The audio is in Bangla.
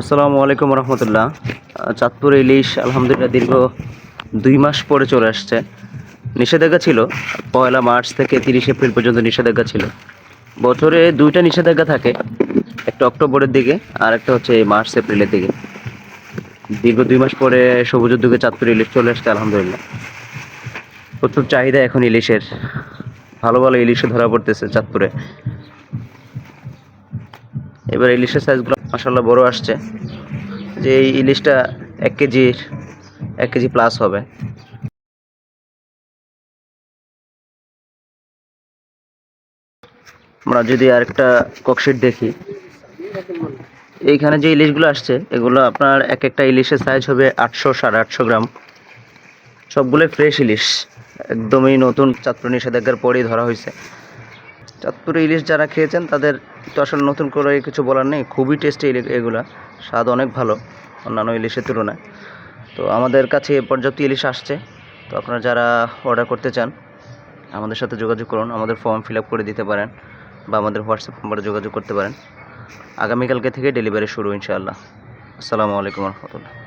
আসসালামু আলাইকুম রহমতুল্লাহ। চাঁদপুর ইলিশ, আলহামদুলিল্লাহ দীর্ঘ দুই মাস পরে চলে আসছে। নিষেধাজ্ঞা ছিল, পয়লা মার্চ থেকে তিরিশ এপ্রিল পর্যন্ত নিষেধাজ্ঞা ছিল। বছরে দুইটা নিষেধাজ্ঞা থাকে, একটা অক্টোবরের দিকে আর একটা হচ্ছে মার্চ, এপ্রিলের দিকে। দীর্ঘ দুই মাস পরে সবুজ উদ্যোগে চাঁদপুর ইলিশ চলে আসছে, আলহামদুলিল্লাহ। প্রচুর চাহিদা এখন ইলিশের। ভালো ভালো ইলিশও ধরা পড়তেছে চাঁদপুরে। এবার ইলিশের সাইজগুলো মাসাল্লাহ বড় আসছে যে এই ইলিশটা এক কেজির, এক কেজি প্লাস হবে। আমরা যদি আরেকটা ককশিট দেখি। এইখানে যে ইলিশগুলো আসছে, এগুলো আপনার এক একটা ইলিশের সাইজ হবে আটশো, সাড়ে আটশো গ্রাম। সবগুলোই ফ্রেশ ইলিশ, একদমই নতুন চাঁদপুর নিষেধাজ্ঞার পরেই ধরা হয়েছে। চাঁদপুরে ইলিশ যারা খেয়েছেন, তাদের তো আসলে নতুন করে কিছু বলার নেই। খুবই টেস্টি এগুলা। স্বাদ অনেক ভালো, অন্যান্য ইলিশের তুলনায়। তো আমাদের কাছে পর্যাপ্ত ইলিশ আসছে। তো আপনারা যারা অর্ডার করতে চান, আমাদের সাথে যোগাযোগ করুন। আমাদের ফর্ম ফিল আপ করে দিতে পারেন বা আমাদের হোয়াটসঅ্যাপ নম্বরে যোগাযোগ করতে পারেন। আগামীকালকে থেকে ডেলিভারি শুরু, ইনশাআল্লাহ। আসসালামু আলাইকুম রহমতুল্লাহ।